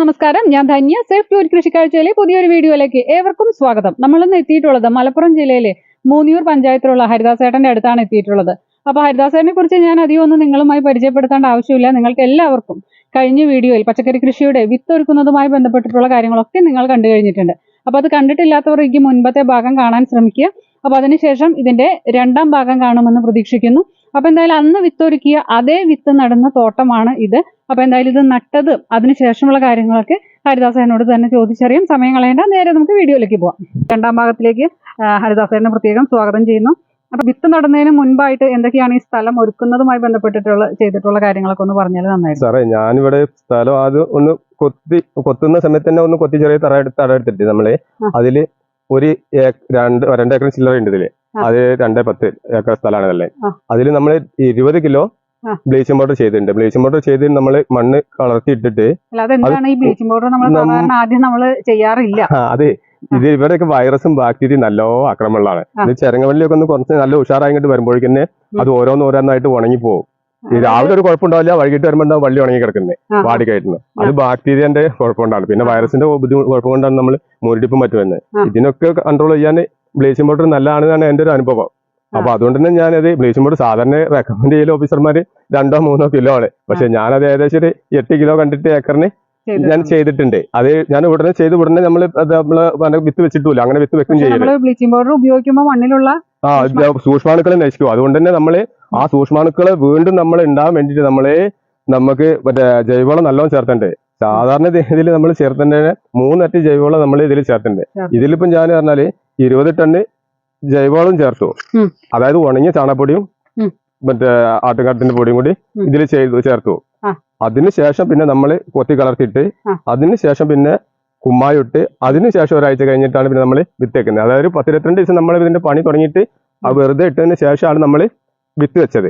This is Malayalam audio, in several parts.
നമസ്കാരം. ഞാൻ ധന്യ. സേഫ് ടൂർ കൃഷിക്കാഴ്ചയിലെ പുതിയൊരു വീഡിയോയിലേക്ക് ഏവർക്കും സ്വാഗതം. നമ്മൾ ഇന്ന് എത്തിയിട്ടുള്ളത് മലപ്പുറം ജില്ലയിലെ മൂന്നിയൂർ പഞ്ചായത്തിലുള്ള ഹരിദാസേട്ടന്റെ അടുത്താണ് എത്തിയിട്ടുള്ളത്. അപ്പൊ ഹരിദാസേട്ടനെ കുറിച്ച് ഞാൻ അധികം ഒന്നും നിങ്ങളുമായി പരിചയപ്പെടുത്തേണ്ട ആവശ്യമില്ല. നിങ്ങൾക്ക് എല്ലാവർക്കും കഴിഞ്ഞ വീഡിയോയിൽ പച്ചക്കറി കൃഷിയുടെ വിത്ത് ഒരുക്കുന്നതുമായി ബന്ധപ്പെട്ടിട്ടുള്ള കാര്യങ്ങളൊക്കെ നിങ്ങൾ കണ്ടു കഴിഞ്ഞിട്ടുണ്ട്. അപ്പൊ അത് കണ്ടിട്ടില്ലാത്തവർ ഈ മുൻപത്തെ ഭാഗം കാണാൻ ശ്രമിക്കുക. അപ്പൊ അതിനുശേഷം ഇതിന്റെ രണ്ടാം ഭാഗം കാണുമെന്ന് പ്രതീക്ഷിക്കുന്നു. അപ്പൊ എന്തായാലും അന്ന് വിത്തൊരുക്കിയ അതേ വിത്ത് നടുന്ന തോട്ടമാണ് ഇത്. അപ്പൊ എന്തായാലും ഇത് നട്ടത് അതിനുശേഷമുള്ള കാര്യങ്ങളൊക്കെ ഹരിദാസേനോട് തന്നെ ചോദിച്ചറിയാം. സമയം കളയേണ്ട. നേരെ നമുക്ക് വീഡിയോയിലേക്ക് പോവാം. രണ്ടാം ഭാഗത്തിലേക്ക് ഹരിദാസേനെ പ്രത്യേകം സ്വാഗതം ചെയ്യുന്നു. അപ്പൊ വിത്ത് നടന്നതിന് മുൻപായിട്ട് എന്തൊക്കെയാണ് ഈ സ്ഥലം ഒരുക്കുന്നതുമായി ബന്ധപ്പെട്ടിട്ടുള്ള ചെയ്തിട്ടുള്ള കാര്യങ്ങളൊക്കെ ഒന്ന് പറഞ്ഞാൽ നന്നായിരുന്നു. സാറേ ഞാനിവിടെ സ്ഥലം അത് ഒന്ന് കൊത്തി കൊത്തുന്ന സമയത്ത് തന്നെ ഒന്ന് കൊത്തി ചെറിയ തറ എടുത്ത് എടുത്തിട്ട് നമ്മൾ. അതിൽ ഒരു രണ്ട് രണ്ട് ഏക്കർ ചില്ലറ ഉണ്ട് ഇതിൽ. അത് രണ്ടേ പത്ത് ഏക്കർ സ്ഥലമാണ് അല്ലേ ആ. അതിൽ നമ്മൾ ഇരുപത് കിലോ. ബ്ലീച്ചിങ് പൗഡർ ചെയ്തിട്ടുണ്ട്. ബ്ലീച്ചിങ് പൗഡർ ചെയ്ത് നമ്മൾ മണ്ണ് കളർത്തി ഇട്ടിട്ട് ബ്ലീച്ചിങ് പൗഡർ നമ്മൾ ആദ്യം നമ്മൾ ചെയ്യാറില്ല. അതെ. ഇത് ഇവരൊക്കെ വൈറസും ബാക്ടീരിയയും നല്ല ആക്രമണമുള്ളതാണ് ഇത് ചെരങ്ങവല്ലിയൊക്കെ ഒന്ന് കുറച്ച് നല്ല ഉഷാറായിട്ട് വരുമ്പോഴേക്കും തന്നെ അത് ഓരോന്നോരോന്നായിട്ട് ഉണങ്ങി പോകും രാവിലെ ഒരു കുഴപ്പമുണ്ടാവില്ല വൈകിട്ട് വരുമ്പോൾ എന്താ വള്ളി ഉണങ്ങി കിടക്കുന്നത്. വാടി കയറ്റുന്നത് അത് ബാക്ടീരിയന്റെ കുഴപ്പമുണ്ടാണ് പിന്നെ വൈറസിന്റെ ബുദ്ധിമുട്ട് കുഴപ്പം കൊണ്ടാണ് നമ്മൾ മുരടിപ്പും പറ്റുമെന്ന് ആ. ഇതിനൊക്കെ കൺട്രോൾ ചെയ്യാൻ ബ്ലീച്ചിങ് പൗഡർ നല്ലതാണെന്നാണ് എന്റെ ഒരു അനുഭവം. അപ്പൊ അതുകൊണ്ട് തന്നെ ഞാനത് ബ്ലീച്ചിങ് പൗഡർ സാധാരണ റെക്കമെൻഡ് ചെയ്യൽ ഓഫീസർമാര് രണ്ടോ മൂന്നോ കിലോ ആണ്. പക്ഷെ ഞാനത് ഏകദേശം ഒരു എട്ട് കിലോ കണ്ടിട്ട് ഏക്കറിന് ഞാൻ ചെയ്തിട്ടുണ്ട്. അത് ഞാൻ ഉടനെ ചെയ്ത് ഉടനെ നമ്മൾ നമ്മൾ വിത്ത് വെച്ചിട്ടില്ല അങ്ങനെ വിത്ത് വെക്കും ചെയ്യൽ. നമ്മൾ ബ്ലീച്ചിങ് പൗഡർ ഉപയോഗിക്കുമ്പോൾ മണ്ണിലുള്ള ആ സൂക്ഷ്മാണുക്കൾ സൂക്ഷ്മാണുക്കളെ നശിക്കും അതുകൊണ്ട് തന്നെ നമ്മൾ ആ സൂക്ഷ്മാണുക്കളെ വീണ്ടും നമ്മൾ ഉണ്ടാകാൻ വേണ്ടിട്ട് നമ്മൾ നമുക്ക് മറ്റേ ജൈവവളം നല്ലോണം ചേർത്തണ്ടേ സാധാരണ ഇതിൽ നമ്മൾ ചേർത്തേണ്ടതിന് മൂന്നറ്റ് ജൈവവളം നമ്മൾ ഇതിൽ ചേർത്തണ്ടേ ചേർത്ത്. ഇതിലിപ്പം ഞാൻ പറഞ്ഞാൽ ഇരുപത് ടണ്ണ് ജൈവവളം ചേർത്തു. അതായത് ഉണങ്ങിയ ചാണകപ്പൊടിയും. മറ്റേ ആട്ടുകാട്ടത്തിന്റെ പൊടിയും കൂടി. ഇതിൽ ചെയ്തു ചേർത്തു. അതിനുശേഷം പിന്നെ നമ്മൾ കൊത്തി കളർത്തിയിട്ട് ആ. അതിനുശേഷം പിന്നെ കുമ്മായിട്ട് അതിനുശേഷം ഒരാഴ്ച കഴിഞ്ഞിട്ടാണ് പിന്നെ നമ്മൾ വിത്തേക്കുന്നത് അതായത് പത്തിരുപത്തിരണ്ട് ദിവസം നമ്മൾ ഇതിന്റെ പണി തുടങ്ങിയിട്ട് ആ വെറുതെ ഇട്ടതിന് ശേഷമാണ് നമ്മൾ വിത്ത് വെച്ചത്.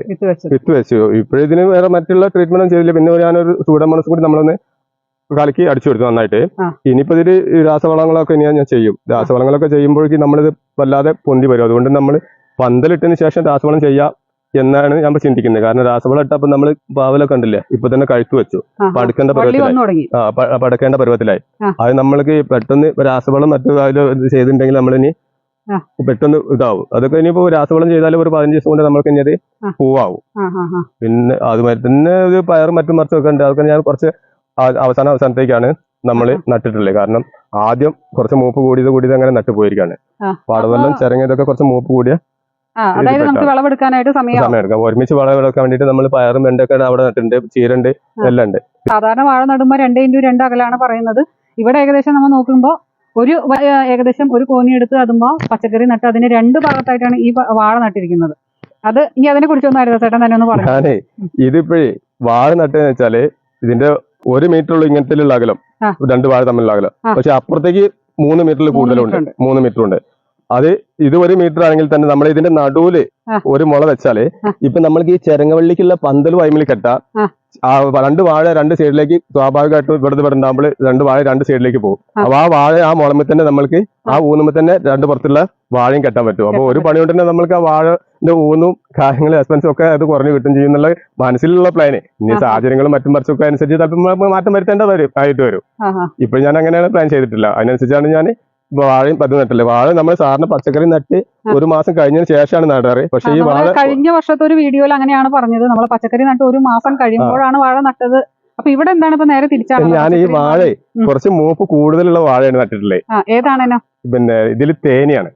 വിത്ത് വെച്ചു. ഇപ്പോഴിതിന് വേറെ മറ്റുള്ള ട്രീറ്റ്മെന്റ് ഒന്നും ചെയ്തില്ല. പിന്നെ ഞാനൊരു സൂഡമോണസ് കൂടി നമ്മളൊന്ന് കലക്കി അടിച്ചു കൊടുത്തു നന്നായിട്ട്. ഇനിയിപ്പോ ഇതിൽ രാസവളങ്ങളൊക്കെ ഇനി ഞാൻ ചെയ്യും. രാസവളങ്ങളൊക്കെ ചെയ്യുമ്പോഴേക്കും നമ്മളിത് വല്ലാതെ പൊന്തി വരും. അതുകൊണ്ട് നമ്മൾ പന്തലിട്ടതിന് ശേഷം രാസവളം ചെയ്യാം എന്നാണ് ഞാൻ ഇപ്പൊ ചിന്തിക്കുന്നത്. കാരണം രാസവളം ഇട്ടപ്പോ നമ്മൾ പാവലൊക്കെ ഉണ്ടല്ലേ ഇപ്പൊ തന്നെ കഴുത്തു വെച്ചു. പടുക്കേണ്ട പരുവത്തിലായി. ആ പടക്കേണ്ട പരുവത്തിലായി. അത് നമ്മൾക്ക് പെട്ടെന്ന് രാസവളം മറ്റു ചെയ്തിട്ടുണ്ടെങ്കിൽ നമ്മളിനി. പെട്ടെന്ന് ഇതാവും. അതൊക്കെ ഇനിയിപ്പോ രാസവളം ചെയ്താലും ഒരു പതിനഞ്ച് ദിവസം കൊണ്ട് നമ്മൾക്ക് ഇനി അത്. പൂവാവും. പിന്നെ അതുമാതിരി തന്നെ ഒരു പയറും മറ്റും മറിച്ചൊക്കെ ഉണ്ട്. അതൊക്കെ ഞാൻ കുറച്ച് അവസാന അവസാനത്തേക്കാണ് നമ്മൾ. നട്ടിട്ടുള്ളത്. കാരണം ആദ്യം കുറച്ച് മൂപ്പ് കൂടിയത് കൂടിയത് അങ്ങനെ നട്ടു പോയിരിക്കാണ് ആ. ചെറങ്ങിയതൊക്കെ കുറച്ച് മൂപ്പ് കൂടിയ അതായത് നമുക്ക് വിളവെടുക്കാനായിട്ട് സമയം സമയം എടുക്കാം. ഒരുമിച്ച് വിളവെടുക്കാൻ വേണ്ടിട്ട് നമ്മൾ പയറും വെണ്ടൊക്കെ അവിടെ നട്ടിട്ടുണ്ട്. ചീരണ്ട് എല്ലാം ഉണ്ട്. സാധാരണ വാഴ നടുമ്പോ രണ്ട് ഇന്റു രണ്ട് അകലാണ് പറയുന്നത്. ഇവിടെ ഏകദേശം നമ്മൾ നോക്കുമ്പോൾ ഒരു ഏകദേശം ഒരു കോണി എടുത്ത് നടുമ്പോൾ പച്ചക്കറി നട്ട് അതിന് രണ്ട് ഭാഗത്തായിട്ടാണ് ഈ വാഴ നട്ടിരിക്കുന്നത്. അത് ഇനി അതിനെ കുറിച്ചൊന്നും ഹരിദാസേട്ടൻ തന്നെ ഒന്ന് പറഞ്ഞു ഞാനേ ഇതിപ്പോഴേ വാഴ നട്ടെന്ന് വെച്ചാൽ ഇതിന്റെ ഒരു മീറ്റർ ഉള്ള ഇങ്ങനത്തിലുള്ള അകലം. രണ്ട് വാഴ തമ്മിലുള്ള അകലം. പക്ഷെ അപ്പുറത്തേക്ക് മൂന്ന് മീറ്ററിൽ കൂടുതലുണ്ട്. മൂന്ന് മീറ്റർ ഉണ്ട്. അത് ഇത് ഒരു മീറ്റർ ആണെങ്കിൽ തന്നെ നമ്മൾ ഇതിന്റെ നടുവിൽ ഒരു മുള വെച്ചാൽ. ഇപ്പൊ നമ്മൾക്ക് ഈ ചെരങ്ങവള്ളിക്കുള്ള പന്തൽ വൈമിൽ കെട്ടാം രണ്ട് വാഴ രണ്ട് സൈഡിലേക്ക് സ്വാഭാവികമായിട്ടും ഇവിടുത്തെ ഇവിടുണ്ടാകുമ്പോൾ രണ്ട് വാഴ രണ്ട് സൈഡിലേക്ക് പോകും. അപ്പൊ ആ വാഴ ആ മുളമ്പിൽ തന്നെ നമ്മൾക്ക് ആ. ഊന്നുമ്പോൾ തന്നെ രണ്ട് പുറത്തുള്ള വാഴയും കെട്ടാൻ പറ്റും. അപ്പൊ ഒരു പണി കൊണ്ട് തന്നെ നമ്മൾക്ക് ആ വാഴന്റെ ഊന്നും കാര്യങ്ങളും എക്സ്പെൻസും ഒക്കെ അത് കുറഞ്ഞു കിട്ടും ചെയ്യും എന്നുള്ള മനസ്സിലുള്ള പ്ലാന് ഇനി. സാഹചര്യങ്ങളും മറ്റും മറിച്ചൊക്കെ അനുസരിച്ച് ചിലപ്പോൾ മാറ്റം വരുത്തേണ്ട വരും ആയിട്ട് വരും. ഇപ്പൊ ഞാൻ അങ്ങനെയാണ് പ്ലാൻ ചെയ്തിട്ടില്ല. അതിനനുസരിച്ചാണ് ഞാൻ വാഴയും പതി നട്ടല്ലേ വാഴ നമ്മൾ സാറിന് പച്ചക്കറി നട്ട് ഒരു മാസം കഴിഞ്ഞതിന് ശേഷമാണ് നടാറ്. പക്ഷേ ഈ വാഴ കഴിഞ്ഞ വർഷത്തെ ഒരു വീഡിയോയിൽ അങ്ങനെയാണ് പറഞ്ഞത്. നമ്മൾ പച്ചക്കറി നട്ട് ഒരു മാസം കഴിയുമ്പോഴാണ് വാഴ നട്ടത്. അപ്പൊ ഇവിടെ എന്താണ് ഇപ്പൊ നേരെ തിരിച്ചാണ് ഞാൻ ഈ വാഴ കുറച്ച് മൂപ്പ് കൂടുതലുള്ള വാഴയാണ് നട്ടിട്ടുള്ളത് ആ ഏതാണേനോ പിന്നെ ഇതിൽ തേനിയാണ്.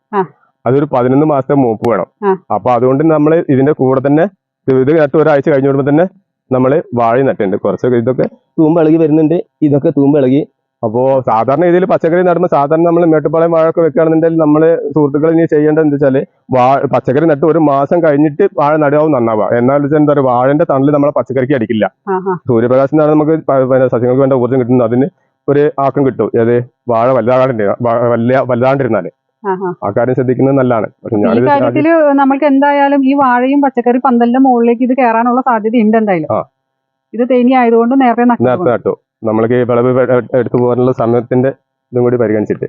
അതൊരു പതിനൊന്ന് മാസത്തെ മൂപ്പ് വേണം. അപ്പൊ അതുകൊണ്ട് നമ്മൾ ഇതിന്റെ കൂടെ തന്നെ ഇത് നട്ട് ഒരാഴ്ച കഴിഞ്ഞു വരുമ്പോൾ തന്നെ നമ്മൾ വാഴ നട്ടിട്ടുണ്ട്. കുറച്ചൊക്കെ ഇതൊക്കെ തൂമ്പ് ഇളകി വരുന്നുണ്ട്. ഇതൊക്കെ തൂമ്പ് ഇളകി അപ്പോ സാധാരണ രീതിയിൽ പച്ചക്കറി നടുമ്പോൾ സാധാരണ നമ്മൾ മേട്ടുപ്പാളയം വാഴ ഒക്കെ വെക്കുകയാണെന്നുണ്ടെങ്കിൽ നമ്മൾ സുഹൃത്തുക്കൾ ഇനി ചെയ്യേണ്ടത് എന്താ വെച്ചാൽ വാഴ പച്ചക്കറി നട്ട് ഒരു മാസം കഴിഞ്ഞിട്ട് വാഴ നടാവും നന്നാവുക എന്നാൽ വെച്ചാൽ എന്താ പറയുക വാഴന്റെ തണൽ നമ്മളെ പച്ചക്കറിക്ക് അടിക്കില്ല. സൂര്യപ്രകാശം നിന്നാണ് നമുക്ക് സസ്യങ്ങൾക്ക് വേണ്ട ഊർജം കിട്ടുന്നത് അതിന് ഒരു ആക്കം കിട്ടും. ഏത്? വാഴ വലുതാകാണ്ടിരുന്ന വലിയ വലുതാണ്ടിരുന്നാൽ ആ കാര്യം ശ്രദ്ധിക്കുന്നത് നല്ലതാണ്. പക്ഷെ ഈ കാര്യത്തിൽ നമ്മൾക്ക് എന്തായാലും ഈ വാഴയും പച്ചക്കറി പന്തലിന്റെ മുകളിലേക്ക് ഇത് കയറാനുള്ള സാധ്യത ഉണ്ട് എന്തായാലും ഇത് തേനി ആയതുകൊണ്ട് നേരത്തെ നട്ടു. നമ്മൾക്ക് ഈ വിളവ് എടുത്തു പോകാനുള്ള സമയത്തിന്റെ ഇതും കൂടി പരിഗണിച്ചിട്ട്.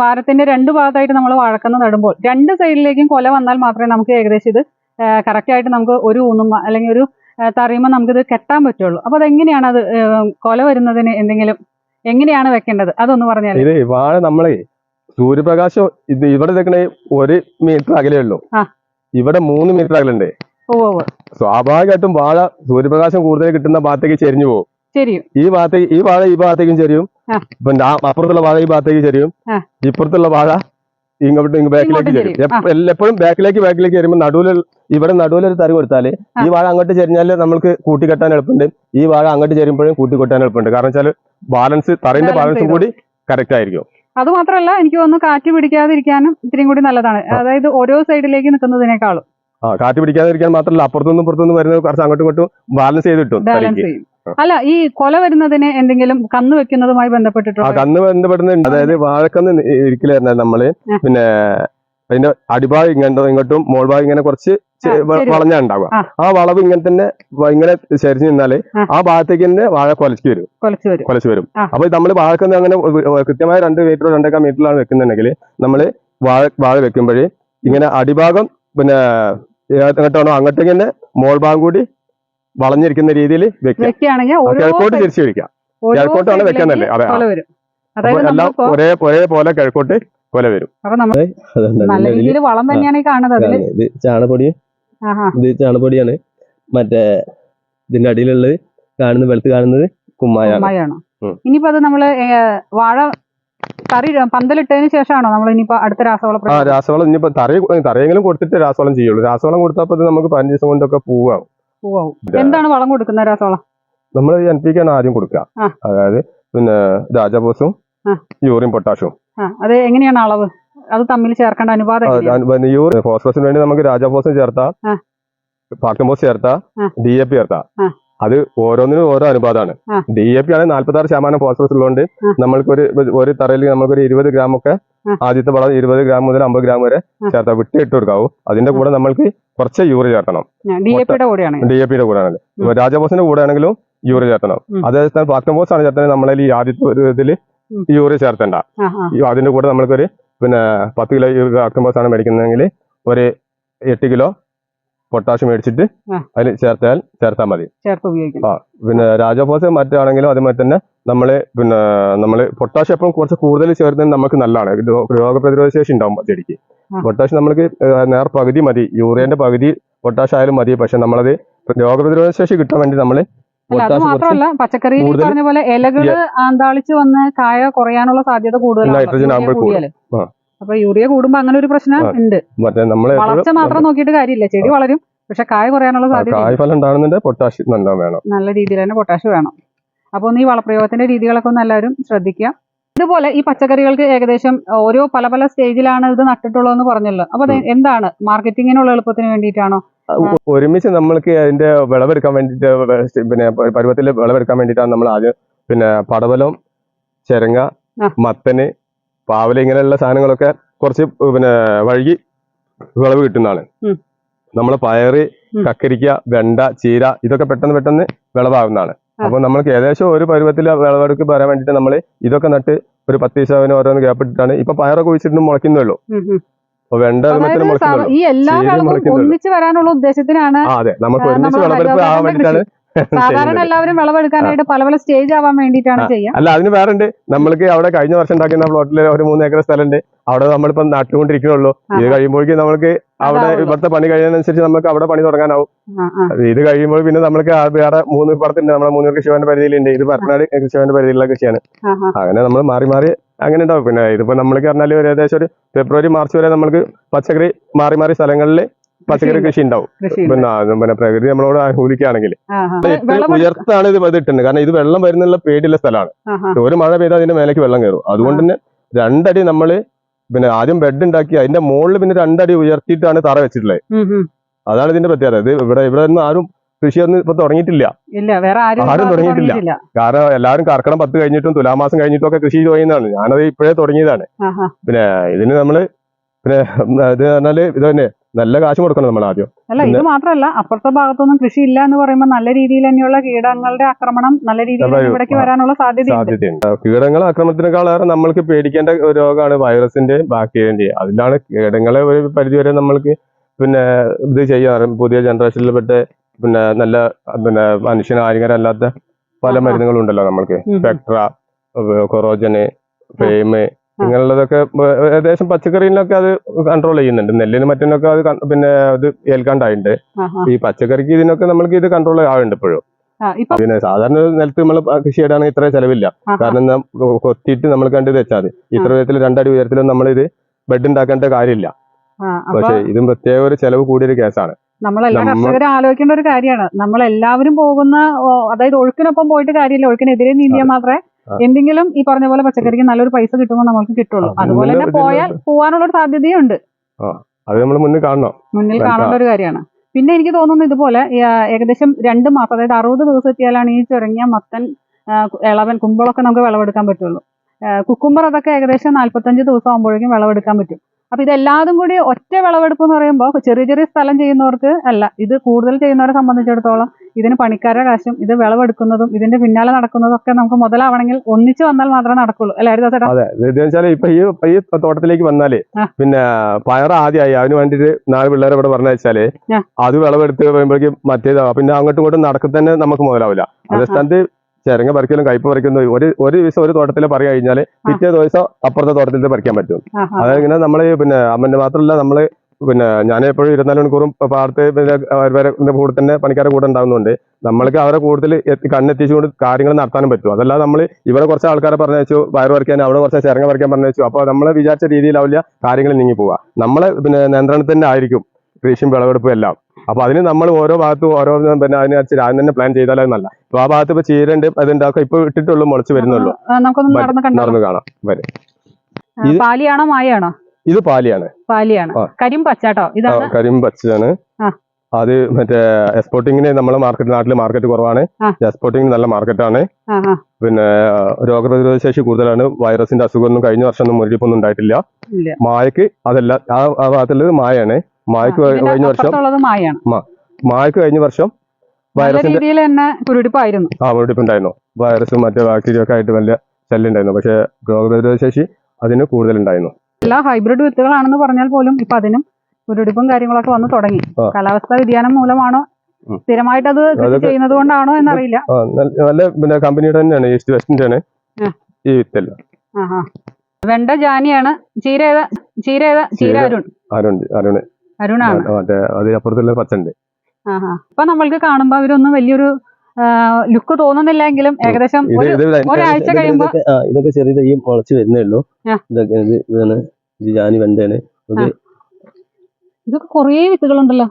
വാരത്തിന്റെ രണ്ട് ഭാഗത്തായിട്ട് നമ്മൾ വഴക്കുന്ന നടുമ്പോൾ രണ്ട് സൈഡിലേക്കും കൊല വന്നാൽ മാത്രമേ നമുക്ക് ഏകദേശം ഇത് കറക്റ്റ് ആയിട്ട് നമുക്ക് ഒരു ഊന്നും അല്ലെങ്കിൽ ഒരു തറിയുമ്പോൾ നമുക്കിത് കെട്ടാൻ പറ്റുള്ളൂ. അപ്പൊ അതെങ്ങനെയാണ് അത് കൊല വരുന്നതിന് എന്തെങ്കിലും എങ്ങനെയാണ് വെക്കേണ്ടത്? അതൊന്ന് പറഞ്ഞാൽ ഇത് വാഴ നമ്മളെ സൂര്യപ്രകാശം ഇത് ഇവിടെ നിൽക്കണേ ഒരു മീറ്റർ അകലേ ഉള്ളൂ. ഇവിടെ മൂന്ന് മീറ്റർ അകലുണ്ട് സ്വാഭാവികമായിട്ടും വാഴ സൂര്യപ്രകാശം കൂടുതൽ കിട്ടുന്ന ഭാഗത്തേക്ക് ചെരിഞ്ഞു പോകും. ഈ ഭാഗത്തേക്ക് ഈ വാഴ ഈ ഭാഗത്തേക്കും ചെരിയും. ഇപ്പൊ പിന്നെ അപ്പുറത്തുള്ള വാഴ ഈ ഭാഗത്തേക്ക് ചെരിയും. ആ. ഇപ്പുറത്തുള്ള വാഴ ഇങ്ങോട്ട് ഇങ്ങ് ബാക്കിലേക്ക് ചെറിയും എപ്പോഴും ബാക്കിലേക്ക് ബാക്കിലേക്ക് വരുമ്പോൾ നടുവിൽ ഇവിടെ നടുവിലൊരു തരി കൊടുത്താൽ ഈ വാഴ അങ്ങോട്ട് ചെരിഞ്ഞാൽ നമുക്ക് കൂട്ടിക്കെട്ടാൻ എളുപ്പമുണ്ട്. ഈ വാഴ അങ്ങോട്ട് ചെരുമ്പോഴും കൂട്ടിക്കെട്ടാൻ എളുപ്പമുണ്ട്. കാരണം വെച്ചാൽ ബാലൻസ് തറയുടെ ബാലൻസും കൂടി കറക്റ്റ് ആയിരിക്കും. അത് മാത്രമല്ല എനിക്ക് തോന്നുന്നു കാറ്റ് പിടിക്കാതിരിക്കാനും ഇത്രയും കൂടി നല്ലതാണ്. അതായത് ഓരോ സൈഡിലേക്ക് നിൽക്കുന്നതിനേക്കാളും. കാറ്റ് പിടിക്കാതിരിക്കാൻ മാത്രല്ല അപ്പുറത്തുനിന്നും പുറത്തുനിന്നും വരുന്നത് കുറച്ച് അങ്ങോട്ടും ഇങ്ങോട്ടും ബാലൻസ് ചെയ്ത് കിട്ടും അല്ല ഈ കൊല വരുന്നതിന് എന്തെങ്കിലും കന്ന് വെക്കുന്നതുമായി ആ കന്ന് ബന്ധപ്പെടുന്നുണ്ട് അതായത് വാഴക്കന്ന് ഇരിക്കലായിരുന്നു നമ്മൾ. പിന്നെ അതിന്റെ അടിഭാഗം ഇങ്ങോട്ടും ഇങ്ങോട്ടും മോൾഭാഗം ഇങ്ങനെ കുറച്ച് വളഞ്ഞാ ഉണ്ടാവുക. ആ. വളവ് ഇങ്ങനെ തന്നെ ഇങ്ങനെ ചരിഞ്ഞു നിന്നാൽ ആ. ഭാഗത്തേക്ക് തന്നെ വാഴ കൊലച്ചു വരും. കൊലച്ചു വരും. അപ്പൊ നമ്മൾ വാഴക്കന്ന് അങ്ങനെ കൃത്യമായ രണ്ട് മീറ്ററോ രണ്ടേക്കാൾ മീറ്ററിലാണ് വെക്കുന്നുണ്ടെങ്കിൽ നമ്മൾ വാഴ വാഴ വെക്കുമ്പോഴേ ഇങ്ങനെ അടിഭാഗം പിന്നെ എങ്ങോട്ടാണോ അങ്ങോട്ടേക്ക് തന്നെ മോൾഭാഗം കൂടി വളഞ്ഞിരിക്കുന്ന രീതിയിൽ കിഴക്കോട്ട് തിരിച്ചു വെക്കാം കിഴക്കോട്ടാണ് വെക്കാൻ തന്നെ അതെ, ആ. വരും. അതായത് എല്ലാം ഒരേ ഒരേ പോലെ കിഴക്കോട്ട് കൊല വരും. അപ്പൊ നമ്മൾ നല്ല രീതിയിൽ വളം തന്നെയാണ് കാണുന്നത് അതിൽ. ഇത് ചാണപ്പൊടി. ആഹാ. ഇത് ചാണപ്പൊടിയാണ്. മറ്റേ ഇതിന്റെ അടിയിലുള്ളത് കാണുന്നത് വെളുത്ത് കാണുന്നത് കുമ്മായാണ്. ഇനിയിപ്പോ അത് നമ്മൾ വാഴ തറി പന്തലിട്ടതിന് ശേഷമാണോ നമ്മൾ ഇനിയിപ്പോ അടുത്ത രാസവളം ആ? രാസവളം ഇനിയിപ്പോ തറി തറയെങ്കിലും കൊടുത്തിട്ട് രാസവളം ചെയ്യുള്ളൂ. രാസവളം കൊടുത്തപ്പോൾ നമുക്ക് പതിനഞ്ച് ദിവസം കൊണ്ടൊക്കെ പോവാം. എന്താണ് വളം കൊടുക്കുന്ന രാസവളം? നമ്മൾ എൻ പി ആണ് ആദ്യം കൊടുക്കുക അതായത് പിന്നെ രാജാബോസും യൂറിയും പൊട്ടാഷും. അത് എങ്ങനെയാണ് അളവ്? അത് തമ്മിൽ ചേർക്കേണ്ട അനുപാതം യൂറിയ ഫോസ്ഫറസിന് വേണ്ടി നമുക്ക് രാജാബോസും ചേർത്താ. പാക്കംബോസ് ചേർത്താം. ഡി എ പി ചേർത്താ. അത് ഓരോന്നിനും ഓരോ അനുപാതമാണ്. ഡി എ പി ആണ് നാല്പത്തി ആറ് ശതമാനം ഫോസ്ഫറസ് ഉള്ളതുകൊണ്ട്. നമ്മൾക്ക് ഒരു ഒരു തറയിൽ നമുക്കൊരു ഇരുപത് ഗ്രാം ഒക്കെ. ആദ്യത്തെ വളം ഇരുപത് ഗ്രാം മുതൽ അമ്പത് ഗ്രാം വരെ ചേർത്താൽ വിട്ടി ഇട്ട് കൊടുക്കാവൂ. അതിന്റെ കൂടെ നമ്മൾക്ക് കുറച്ച് യൂറി ചേർത്തണം. ഡി എ പിയുടെ കൂടെയാണ്. രാജബോസിന്റെ കൂടെ ആണെങ്കിലും യൂറി ചേർത്തണം. അതേ പാക്കംബോസ് ആണ് ചേർത്തത് നമ്മളെ ഈ ആദ്യത്തെ ഒരു ഇതിൽ. യൂറി ചേർത്തണ്ട. അതിന്റെ കൂടെ നമ്മൾക്കൊരു പിന്നെ പത്ത് കിലോ പാക്കംബോസ് ആണ് മേടിക്കുന്നതെങ്കിൽ ഒരു എട്ട് കിലോ പൊട്ടാഷ് മേടിച്ചിട്ട്. അതിൽ ചേർത്താൽ ചേർത്താൽ മതി. ചേർത്ത് ഉപയോഗിക്കണം ആ പിന്നെ രാജഫോസ് മറ്റാണെങ്കിലും അതുപോലെ തന്നെ നമ്മൾ പിന്നെ നമ്മൾ പൊട്ടാഷ് എപ്പം കുറച്ച് കൂടുതൽ ചേർന്നത് നമുക്ക് നല്ലതാണ്. രോഗപ്രതിരോധ ശേഷി ഉണ്ടാവും ചെടിക്ക് പൊട്ടാഷ്യം പൊട്ടാഷ് നമ്മൾക്ക് നേർ പകുതി മതി. യൂറിയന്റെ പകുതി പൊട്ടാഷ് ആയാലും മതി. പക്ഷെ നമ്മളത് രോഗപ്രതിരോധ ശേഷി കിട്ടാൻ വേണ്ടി അത് മാത്രമല്ല പച്ചക്കറി പറഞ്ഞ പോലെ ഇലകൾ ആന്താളിച്ച് വന്ന് കായ കുറയാനുള്ള സാധ്യത കൂടുതലാണ്. നൈട്രജൻ ആകുമ്പോൾ. അപ്പൊ യൂറിയ കൂടുമ്പോ അങ്ങനെ ഒരു പ്രശ്നം ഉണ്ട്. മറ്റേ നമ്മൾ വളർച്ച മാത്രം നോക്കിയിട്ട് കാര്യമില്ല. ചെടി വളരും പക്ഷെ കായ കുറയാനുള്ള സാധ്യത കായ്ഫലം ഉണ്ടാകുന്നുണ്ട് പൊട്ടാഷ് നല്ല വേണം. നല്ല രീതിയിൽ തന്നെ പൊട്ടാഷ്യം വേണം. അപ്പോൾ ഒന്ന് ഈ വളപ്രയോഗത്തിന്റെ രീതികളൊക്കെ ഒന്ന് എല്ലാവരും ശ്രദ്ധിക്കുക. ഇതുപോലെ ഈ പച്ചക്കറികൾക്ക് ഏകദേശം ഓരോ പല പല സ്റ്റേജിലാണ് ഇത് നട്ടിട്ടുള്ളതെന്ന് പറഞ്ഞല്ലോ. അപ്പൊ എന്താണ്? മാർക്കറ്റിങ്ങിനുള്ള എളുപ്പത്തിന് വേണ്ടിയിട്ടാണോ? ഒരുമിച്ച് നമ്മൾക്ക് അതിന്റെ വിളവെടുക്കാൻ വേണ്ടിയിട്ട് പിന്നെ പരുവത്തിൽ വിളവെടുക്കാൻ വേണ്ടിയിട്ടാണ് നമ്മൾ ആദ്യം പിന്നെ പടവലം ചെരങ്ങ. മത്തന് പാവല ഇങ്ങനെയുള്ള സാധനങ്ങളൊക്കെ കുറച്ച് പിന്നെ വഴുകി വിളവ് കിട്ടുന്നതാണ്. നമ്മൾ പയറ് കക്കരിക്ക വെണ്ട ചീര ഇതൊക്കെ പെട്ടെന്ന് പെട്ടെന്ന് വിളവാകുന്നതാണ്. അപ്പൊ നമ്മൾക്ക് ഏകദേശം ഒരു പരുവത്തിൽ വിളവെടുക്ക് വരാൻ വേണ്ടിയിട്ട് നമ്മൾ ഇതൊക്കെ നട്ട് ഒരു പത്ത് ദിവസം ഓരോന്ന് ഗ്യാപ്പിട്ടിട്ടാണ് ഇപ്പൊ പയറൊക്കെ കുഴിച്ചിട്ട് മുളയ്ക്കുന്നുള്ളൂ. അപ്പൊ വെണ്ട ഈ എല്ലാ. ഒന്നിച്ച് വരാനുള്ള ഉദ്ദേശത്തിനാണ് അതെ. നമുക്ക് ഒരുമിച്ച് വിളവെടുപ്പ് ആവാൻ വേണ്ടിട്ടാണ് വേണ്ടിയിട്ടാണ് സാധാരണ എല്ലാവരും വിളവെടുക്കാനായിട്ട് പല പല സ്റ്റേജ് ആവാൻ വേണ്ടിയിട്ടാണ്. ചെയ്യുക. അല്ല അതിന് വേറെ ഉണ്ട് നമ്മൾക്ക് അവിടെ കഴിഞ്ഞ വർഷം ഉണ്ടാക്കുന്ന പ്ലോട്ടിൽ ഒരു മൂന്ന് ഏക്കർ സ്ഥലമുണ്ട് അവിടെ നമ്മളിപ്പോ നട്ടുകൊണ്ടിരിക്കണുള്ളൂ ഇത്. കഴിയുമ്പോഴേക്കും നമ്മൾക്ക് അവിടെ. ഇവിടുത്തെ പണി കഴിയുന്നതനുസരിച്ച് നമുക്ക് അവിടെ പണി തുടങ്ങാനാവും. ഇത് കഴിയുമ്പോൾ പിന്നെ നമ്മൾക്ക് വേറെ മൂന്ന് പുറത്തുണ്ട് നമ്മുടെ മൂന്നൂർ കൃഷിഭവന്റെ പരിധിയിലുണ്ട്. ഇത് പരപ്പനാട് കൃഷിഭവന്റെ പരിധിയിലുള്ള കൃഷിയാണ്. അങ്ങനെ നമ്മൾ മാറി മാറി അങ്ങനെ ഉണ്ടാവും. പിന്നെ ഇതിപ്പോ നമ്മൾക്ക് പറഞ്ഞാൽ ഒരു ഏകദേശം ഒരു ഫെബ്രുവരി മാർച്ച് വരെ നമ്മൾക്ക് പച്ചക്കറി മാറി മാറി സ്ഥലങ്ങളിൽ പച്ചക്കറി കൃഷി ഉണ്ടാവും പിന്നെ പ്രകൃതി നമ്മളോട് അനുകൂലിക്കുകയാണെങ്കിൽ ആ, ആ. ഇത്രയും വിളവെടുക്ക- ഉയർത്താണ് ഇത് ഇതിട്ടുണ്ട് കാരണം ഇത് വെള്ളം വരുന്നുള്ള പേടിയുള്ള സ്ഥലമാണ്. ഒരു മഴ പെയ്താൽ അതിന്റെ മേലേക്ക് വെള്ളം കയറും. അതുകൊണ്ട് തന്നെ രണ്ടടി നമ്മൾ പിന്നെ ആദ്യം ബെഡ് ഉണ്ടാക്കി അതിന്റെ മുകളിൽ പിന്നെ രണ്ടടി ഉയർത്തിയിട്ടാണ് തറ വെച്ചിട്ടുള്ളത്. അതാണ് ഇതിന്റെ പ്രത്യേകത. ഇത് ഇവിടെ ഇവിടെ നിന്ന് ആരും കൃഷിയൊന്നും ഇപ്പൊ തുടങ്ങിയിട്ടില്ല. ആരും തുടങ്ങിയിട്ടില്ല. കാരണം എല്ലാവരും കർക്കിടം പത്ത് കഴിഞ്ഞിട്ടും തുലാമാസം കഴിഞ്ഞിട്ടും ഒക്കെ കൃഷി ചെയ്യുന്നതാണ് ഞാനത് ഇപ്പോഴേ തുടങ്ങിയതാണ്. പിന്നെ. ഇതിന് നമ്മൾ പിന്നെ ഇത് പറഞ്ഞാൽ ഇത് തന്നെ നല്ല കാശ് കൊടുക്കണം നമ്മൾ ആദ്യം അല്ല ഇത് മാത്രമല്ല അപ്പുറത്തെ ഭാഗത്തൊന്നും കൃഷി ഇല്ല എന്ന് പറയുമ്പോൾ നല്ല രീതിയിൽ തന്നെയുള്ള കീടങ്ങളുടെ ആക്രമണം നല്ല രീതിയിൽ ഇവിടേക്ക്. വരാനുള്ള സാധ്യതയുണ്ട് കീടങ്ങൾ ആക്രമണത്തിനേക്കാളേറെ നമ്മൾക്ക് പേടിക്കേണ്ട രോഗമാണ് വൈറസിന്റെ ബാക്ടീരിയന്റെ അതിലാണ് കീടങ്ങളെ ഒരു പരിധിവരെ നമ്മൾക്ക് പിന്നെ ഇത് ചെയ്യാറ് പുതിയ ജനറേഷനിൽപ്പെട്ട പിന്നെ നല്ല പിന്നെ മനുഷ്യന് ഹാനികരമല്ലാത്ത പല. മരുന്നുകളും ഉണ്ടല്ലോ നമ്മൾക്ക്. സ്പെക്ട്ര കൊറോജന് ഫെയിമ് ഇങ്ങനെയുള്ളതൊക്കെ ഏകദേശം പച്ചക്കറിയിലൊക്കെ അത് കൺട്രോൾ ചെയ്യുന്നുണ്ട്. നെല്ലിന് മറ്റിനൊക്കെ അത് പിന്നെ അത് ഏൽക്കാണ്ടായിട്ടുണ്ട്. ഈ പച്ചക്കറിക്ക് ഇതിനൊക്കെ നമ്മൾക്ക് ഇത് കൺട്രോൾ ആവുന്നുണ്ട് ഇപ്പോഴും. പിന്നെ സാധാരണ നിലത്ത് നമ്മൾ കൃഷി ചെയ്യണമെങ്കിൽ ഇത്ര ചെലവില്ല. കാരണം കൊത്തിയിട്ട് നമ്മൾ കണ്ട് വെച്ചാൽ മതി. ഇത്ര വിധത്തിൽ രണ്ടടി ഉയരത്തിലും നമ്മൾ ഇത് ബെഡ് ഉണ്ടാക്കേണ്ട കാര്യമില്ല പക്ഷെ ഇതും പ്രത്യേക ഒരു ചെലവ് കൂടിയൊരു കേസാണ്. നമ്മളെല്ലാ നമ്മ- കർഷകരും ആലോചിക്കേണ്ട ഒരു കാര്യമാണ്. നമ്മളെല്ലാവരും പോകുന്ന അതായത് ഒഴുക്കിനൊപ്പം പോയിട്ട് കാര്യമില്ല. ഒഴുക്കിനെതിരെ നീന്തിയാൽ മാത്രമേ. എന്തെങ്കിലും ഈ പറഞ്ഞ പോലെ പച്ചക്കറിക്ക് നല്ലൊരു പൈസ കിട്ടുമ്പോൾ നമ്മൾക്ക് കിട്ടുള്ളൂ. അതുപോലെ തന്നെ പോയാൽ പോവാനുള്ള ഒരു സാധ്യതയുണ്ട്. അത് നമ്മൾ മുന്നിൽ കാണണം. മുന്നിൽ കാണേണ്ട ഒരു കാര്യമാണ്. പിന്നെ എനിക്ക് തോന്നുന്നു ഇതുപോലെ ഏകദേശം രണ്ട് മാസം അതായത് അറുപത് ദിവസം എത്തിയാലാണ് ഈ ചുരങ്ങിയ മത്തൻ ഇളവൻ കുമ്പളൊക്കെ നമുക്ക് വിളവെടുക്കാൻ പറ്റുള്ളൂ. കുക്കുമ്പർ കുക്കുംബർ അതൊക്കെ ഏകദേശം നാല്പത്തഞ്ച് ദിവസം ആകുമ്പോഴേക്കും വിളവെടുക്കാൻ പറ്റും. അപ്പൊ ഇതെല്ലാതും കൂടി ഒറ്റ വിളവെടുപ്പ് എന്ന് പറയുമ്പോൾ ചെറിയ ചെറിയ സ്ഥലം ചെയ്യുന്നവർക്ക് അല്ല ഇത് കൂടുതൽ ചെയ്യുന്നവരെ സംബന്ധിച്ചിടത്തോളം ഇതിന് പണിക്കാരുടെ കാശും ഇത് വിളവെടുക്കുന്നതും ഇതിന്റെ പിന്നാലെ നടക്കുന്നതും ഒക്കെ നമുക്ക് മുതലാവണമെങ്കിൽ ഒന്നിച്ച് വന്നാൽ മാത്രമേ നടക്കുള്ളൂ. അല്ലേ ഹരിദാസേട്ടാ അതെ. വെച്ചാൽ ഇപ്പൊ ഈ ഈ തോട്ടത്തിലേക്ക് വന്നാൽ പിന്നെ പയർ ആദ്യമായി അതിന് വേണ്ടിട്ട് നാല് പിള്ളേരെ ഇവിടെ പറഞ്ഞു വെച്ചാൽ. അത് വിളവെടുത്ത് കഴിയുമ്പോഴേക്കും മറ്റേതാ പിന്നെ അങ്ങോട്ടും ഇങ്ങോട്ടും നടക്കത്തന്നെ നമുക്ക് മുതലാവില്ല. അതേ സ്ഥാനത്ത് ചിരങ്ങ പറിക്കലും കയ്പ് പറിക്കുന്ന ഒരു ഒരു ദിവസം ഒരു തോട്ടത്തിൽ പറി കഴിഞ്ഞാൽ പിറ്റേ ദിവസം അപ്പുറത്തെ തോട്ടത്തിൽ പറിക്കാൻ പറ്റും. ഇങ്ങനെ നമ്മൾ പിന്നെ അമ്മന്റെ മാത്രമല്ല നമ്മൾ പിന്നെ ഞാൻ എപ്പോഴും ഇരുപത്തിനാല് മണിക്കൂറും പാടത്ത് പിന്നെ കൂടെ തന്നെ പണിക്കാരെ കൂടെ ഉണ്ടാകുന്നുണ്ട് നമ്മൾക്ക് അവരെ കൂടുതൽ കണ്ണെത്തിച്ചുകൊണ്ട് കാര്യങ്ങൾ നടത്താനും പറ്റും. അതല്ല നമ്മൾ ഇവിടെ കുറച്ച് ആൾക്കാരെ പറഞ്ഞു വയറ് പറിക്കാൻ അവിടെ കുറച്ച് ചിരങ്ങ പറിക്കാൻ പറഞ്ഞു അപ്പോൾ നമ്മൾ വിചാരിച്ച രീതിയിലാവില്ല കാര്യങ്ങൾ നീങ്ങി പോവുക നമ്മളെ പിന്നെ നിയന്ത്രണത്തിന്റെ ആയിരിക്കും കൃഷിയും വിളവെടുപ്പും എല്ലാം. അപ്പൊ അതിന് നമ്മൾ ഓരോ ഭാഗത്തും ഓരോ പിന്നെ അതിനെ ആദ്യം തന്നെ പ്ലാൻ ചെയ്താലേ നല്ല അപ്പൊ ആ ഭാഗത്ത് ഇപ്പൊ ചീരണ്ട് അതുണ്ടാക്കുക ഇപ്പൊ ഇട്ടിട്ടുള്ളൂ മുളച്ച് വരുന്നുള്ളൂ. നടന്ന് കാണാം. വരെ. ഇത്- പാലിയാണോ മായാണോ? ഇത് പാലിയാണ്. പാലിയാണ്. കരിമ്പച്ചാട്ടോ ഇതാണ്? കരിമ്പ് പച്ചയാണ് ആ. അത് മറ്റേ എക്സ്പോർട്ടിങ്ങിന് നമ്മളെ മാർക്കറ്റ് നാട്ടിൽ മാർക്കറ്റ് കുറവാണ്. എക്സ്പോർട്ടിങ്ങിന് നല്ല മാർക്കറ്റാണ് പിന്നെ രോഗപ്രതിരോധ ശേഷി കൂടുതലാണ്. വൈറസിന്റെ അസുഖമൊന്നും കഴിഞ്ഞ വർഷം ഒന്നും മുരടിപ്പൊന്നും ഉണ്ടായിട്ടില്ല. മായക്ക് അതല്ല ആ ആ ഭാഗത്തുള്ളത് മായാണ് മായക്ക് കഴിഞ്ഞ വർഷം മായക്ക് കഴിഞ്ഞ വർഷം വൈറസിന്റെ കുരുടിപ്പായിരുന്നു. ആ മുരടിപ്പ് ഉണ്ടായിരുന്നു വൈറസും മറ്റേ ബാക്ടീരിയ ഒക്കെ ആയിട്ട് വലിയ ശല്യം ഉണ്ടായിരുന്നു പക്ഷേ രോഗപ്രതിരോധ ശേഷി അതിന് കൂടുതലുണ്ടായിരുന്നു. എല്ലാ ഹൈബ്രിഡ് വിത്തുകളാണെന്ന് പറഞ്ഞാൽ പോലും ഇപ്പൊ അതിനും കുരുടിപ്പും കാര്യങ്ങളൊക്കെ വന്നു തുടങ്ങി. കാലാവസ്ഥാ വ്യതിയാനം മൂലമാണോ സ്ഥിരമായിട്ട് അത് ചെയ്യുന്നത് കൊണ്ടാണോ എന്നറിയില്ല. നല്ല- പിന്നെ കമ്പനിയുടെ തന്നെയാണ് ഈസ്റ്റ് വെസ്റ്റിന്റെ ആണ് ഈ വിത്തെല്ലാം. വെണ്ട ജാനിയാണ് ചീര ഏതാ ചീര ഏതാ ചീര അരുൺ. അരുൺ അരുണ് അരുണാണ്? മറ്റേ അതിനപ്പുറത്തുള്ള പച്ചണ്ട്. അപ്പൊ നമ്മൾക്ക് കാണുമ്പോ അവരൊന്നും വലിയൊരു ലുക്ക് തോന്നുന്നില്ല എങ്കിലും ഏകദേശം ഒരാഴ്ച ഇതൊക്കെ- കഴിയുമ്പോ ഇതൊക്കെ- ചെറിയ തൈ മുളച്ച് വരുന്നേ ഉള്ളൂ. ഇതൊക്കെ ഇത് ഇതാണ്. ജാനി വെണ്ടയാണ് ഇതൊക്കെ കുറേ വിത്തുകളുണ്ടല്ലോ.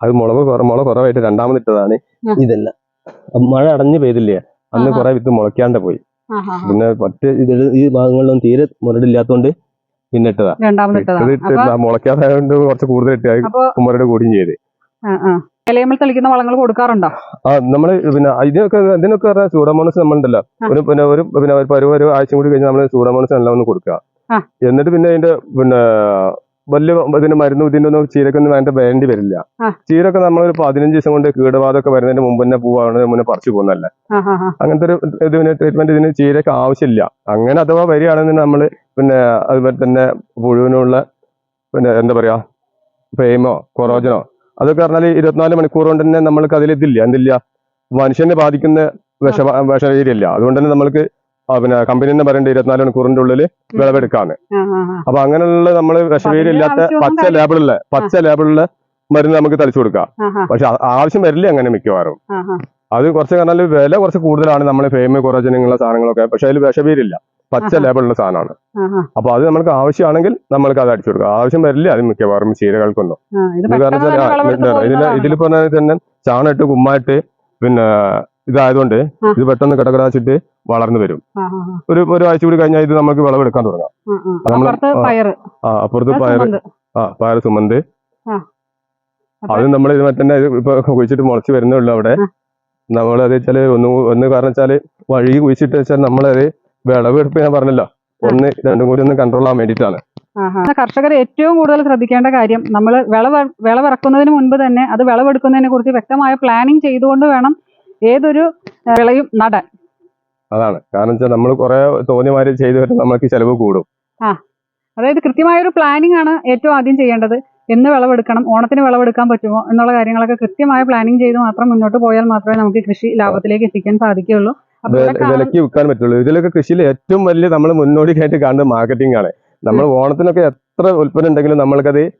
അത് മുളക് മുളക് കുറവായിട്ട് രണ്ടാമത് ഇട്ടതാണ്. ഇതല്ല. മഴ അടഞ്ഞു പെയ്തില്ലേ? അന്ന്. കുറെ വിത്ത് മുളയ്ക്കാണ്ട് പോയി. പിന്നെ മറ്റ് ഈ ഭാഗങ്ങളിലൊന്നും തീരെ മുരടില്ലാത്തോണ്ട് പിന്നെ ഇട്ടതാ രണ്ടാമത് ഇത് ഇട്ടതാണ് ഇട്ട് അപ്പൊ മുളയ്ക്കാതെ കൊണ്ട് കുറച്ച് കൂടുതൽ ഇട്ട് അത് അപ്പൊ കുമ്മരുടെ കൂടിയും ചെയ്ത്. ആ, ആ. ഇലയമ്മൽ തെളിക്കുന്ന വളങ്ങൾ കൊടുക്കാറുണ്ടോ? ആ നമ്മൾ പിന്നെ ഇതിനൊക്കെ ഇതിനൊക്കെ പറഞ്ഞാൽ സൂഡോമോണസ് നമ്മളുണ്ടല്ലോ. ഒരു പിന്നെ ഒരു പിന്നെ ഒരു പരുവ ഒരു ആഴ്ച കൂടി കഴിഞ്ഞാൽ നമ്മൾ സൂഡോമോണസ് എല്ലാം ഒന്ന് കൊടുക്കുക. എന്നിട്ട് പിന്നെ അതിന്റെ പിന്നെ വലിയ ഇതിന് മരുന്ന് ഇതിന്റെ ഒന്നും ചീരക്കൊന്നും വേണ്ട വേണ്ടി വരില്ല. ചീരൊക്കെ ചീരൊക്കെ നമ്മളൊരു പതിനഞ്ച് ദിവസം കൊണ്ട് കീടബാധമൊക്കെ വരുന്നതിന് മുമ്പ് തന്നെ പോവാണ് മുന്നേ പറിച്ചു ആ. അങ്ങനത്തെ ഒരു ഇതിന് ട്രീറ്റ്മെന്റ് ഇതിന് ചീരക്ക് ആവശ്യമില്ല. അങ്ങനെ അഥവാ വരികയാണെങ്കിൽ നമ്മൾ പിന്നെ അതുപോലെ തന്നെ പുഴുവിനുള്ള പിന്നെ എന്താ പറയാ ഫെയിമോ കൊറോജനോ അതൊക്കെ പറഞ്ഞാൽ ഇരുപത്തിനാല് മണിക്കൂർ കൊണ്ട് തന്നെ നമ്മൾക്ക് അതിൽ ഇതില്ല. എന്തില്ല? മനുഷ്യനെ ബാധിക്കുന്ന വിഷ വിഷവീര്യല്ല അതുകൊണ്ട് തന്നെ നമ്മൾക്ക് പിന്നെ കമ്പനി തന്നെ പറയേണ്ട ഇരുപത്തിനാല് മണിക്കൂറിന്റെ ഉള്ളിൽ വിളവെടുക്കാന്ന്. അപ്പൊ അങ്ങനെയുള്ള നമ്മൾ വിഷവേരില്ലാത്ത ഇല്ലാത്ത പച്ച ലേബിളിൽ പച്ച ലേബിളിൽ മരുന്ന് നമുക്ക് തളിച്ചു കൊടുക്കാം. പക്ഷെ ആവശ്യം വരില്ല അങ്ങനെ മിക്കവാറും. അത് കുറച്ച് പറഞ്ഞാൽ വില കുറച്ച് കൂടുതലാണ് നമ്മൾ ഫെയിം കുറച്ചനുള്ള സാധനങ്ങളൊക്കെ. പക്ഷെ അതിൽ വിഷവീരില്ല പച്ച. ലേബിളുള്ള സാധനമാണ്. അപ്പൊ അത് നമുക്ക് ആവശ്യമാണെങ്കിൽ നമ്മൾക്ക് അത് അടിച്ചു കൊടുക്കാം. ആവശ്യം വരില്ല അത് മിക്കവാറും ചീരകൾക്കൊന്നും. ഇത് കാരണം ഇതിൽ പറഞ്ഞാൽ ഇതിൽ പറഞ്ഞ തന്നെ ചാണിട്ട് കുമ്മായിട്ട് പിന്നെ ഇതായതുകൊണ്ട്. ഇത് പെട്ടെന്ന് കിടകടാച്ചിട്ട് വളർന്നു വരും. ഒരു ഒരു ആഴ്ച കൂടി കഴിഞ്ഞാൽ ഇത് നമുക്ക് വിളവെടുക്കാൻ തുടങ്ങാം. ആ, അപ്പുറത്ത് പയർ. ആ പയർ സുമന്ത്. അത് നമ്മൾ ഇത് മറ്റേ ഇപ്പൊ കുഴിച്ചിട്ട് മുളച്ച് വരുന്നേ ഉള്ളൂ അവിടെ. നമ്മളത് നമ്മൾ അത് വെച്ചാൽ ഒന്ന് ഒന്ന് കാരണം വെച്ചാൽ വഴി കുഴിച്ചിട്ട് വെച്ചാൽ നമ്മളത് വിളവെടുപ്പ് ഞാൻ പറഞ്ഞല്ലോ. ഒന്ന് രണ്ടും കൂടി ഒന്ന് കൺട്രോൾ ആവാൻ വേണ്ടിയിട്ടാണ്. ആഹാ. കർഷകർ ഏറ്റവും കൂടുതൽ ശ്രദ്ധിക്കേണ്ട കാര്യം നമ്മൾ വിളവ് വിളവിറക്കുന്നതിന് മുൻപ് തന്നെ അത് വിളവെടുക്കുന്നതിനെ കുറിച്ച് വ്യക്തമായ പ്ലാനിങ് ചെയ്തുകൊണ്ട് വേണം ഏതൊരു വിളയും നടാൻ. അതാണ്. കാരണം വെച്ചാൽ നമ്മൾ കുറെ തോന്നിമാര് ചെയ്തു വരുമ്പോൾ നമുക്ക് ചെലവ് കൂടും. ആ. അതായത് കൃത്യമായ ഒരു പ്ലാനിങ് ആണ് ഏറ്റവും ആദ്യം ചെയ്യേണ്ടത്. എന്ന് വിളവെടുക്കണം ഓണത്തിന് വിളവെടുക്കാൻ പറ്റുമോ എന്നുള്ള കാര്യങ്ങളൊക്കെ കൃത്യമായ പ്ലാനിങ് ചെയ്ത് മാത്രം മുന്നോട്ട് പോയാൽ മാത്രമേ നമുക്ക് കൃഷി ലാഭത്തിലേക്ക് എത്തിക്കാൻ സാധിക്കുകയുള്ളൂ. വിലക്ക് വിൽക്കാൻ പറ്റുള്ളൂ. ഇതിലൊക്കെ കൃഷിയിൽ ഏറ്റവും വലിയ നമ്മൾ മുന്നോടിയായിട്ട് കാണുന്നത് മാർക്കറ്റിംഗ് ആണ്. നമ്മൾ ഓണത്തിനൊക്കെ എത്ര ഉൽപ്പന്നം ഉണ്ടെങ്കിലും നമ്മൾക്കത്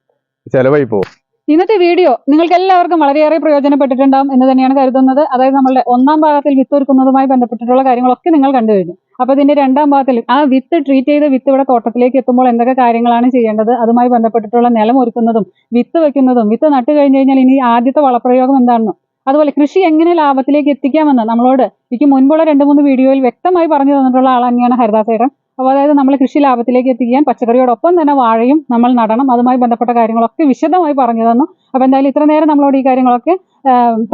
ചെലവായി പോകും. ഇന്നത്തെ വീഡിയോ നിങ്ങൾക്ക് എല്ലാവർക്കും വളരെയേറെ പ്രയോജനപ്പെട്ടിട്ടുണ്ടാവും എന്ന് തന്നെയാണ് കരുതുന്നത്. അതായത് നമ്മളുടെ ഒന്നാം ഭാഗത്തിൽ വിത്ത് ഒരുക്കുന്നതുമായി ബന്ധപ്പെട്ടിട്ടുള്ള കാര്യങ്ങളൊക്കെ നിങ്ങൾ കണ്ടു കഴിഞ്ഞു. അപ്പൊ ഇതിന്റെ രണ്ടാം ഭാഗത്തിൽ ആ വിത്ത് ട്രീറ്റ് ചെയ്ത വിത്ത് ഇവിടെ തോട്ടത്തിലേക്ക് എത്തുമ്പോൾ എന്തൊക്കെ കാര്യങ്ങളാണ് ചെയ്യേണ്ടത്? അതുമായി ബന്ധപ്പെട്ടിട്ടുള്ള നിലം ഒരുക്കുന്നതും വിത്ത് വെക്കുന്നതും വിത്ത് നട്ടു കഴിഞ്ഞു കഴിഞ്ഞാൽ ഇനി ആദ്യത്തെ വളപ്രയോഗം എന്താണെന്നും? അതുപോലെ കൃഷി എങ്ങനെ ലാഭത്തിലേക്ക് എത്തിക്കാമെന്ന് നമ്മളോട് എനിക്ക് മുൻപുള്ള രണ്ട് മൂന്ന് വീഡിയോയിൽ വ്യക്തമായി പറഞ്ഞു തന്നിട്ടുള്ള ആൾ തന്നെയാണ് ഹരിദാസേട്ടൻ അപ്പോൾ അതായത് നമ്മൾ കൃഷി ലാഭത്തിലേക്ക് എത്തിക്കാൻ പച്ചക്കറിയോടൊപ്പം തന്നെ വാഴയും നമ്മൾ നടണം. അതുമായി ബന്ധപ്പെട്ട കാര്യങ്ങളൊക്കെ വിശദമായി പറഞ്ഞു തന്നു. അപ്പോൾ എന്തായാലും ഇത്ര നേരം നമ്മളോട് ഈ കാര്യങ്ങളൊക്കെ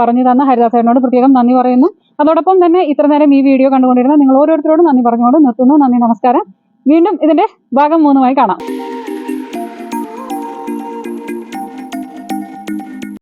പറഞ്ഞു തന്ന ഹരിദാസേനോട് പ്രത്യേകം നന്ദി പറയുന്നു. അതോടൊപ്പം തന്നെ ഇത്ര നേരം ഈ വീഡിയോ കണ്ടുകൊണ്ടിരുന്ന നിങ്ങൾ ഓരോരുത്തരോടും നന്ദി പറഞ്ഞുകൊണ്ട് നിർത്തുന്നു. നന്ദി നമസ്കാരം. വീണ്ടും ഇതിന്റെ ഭാഗം മൂന്നുമായി കാണാം.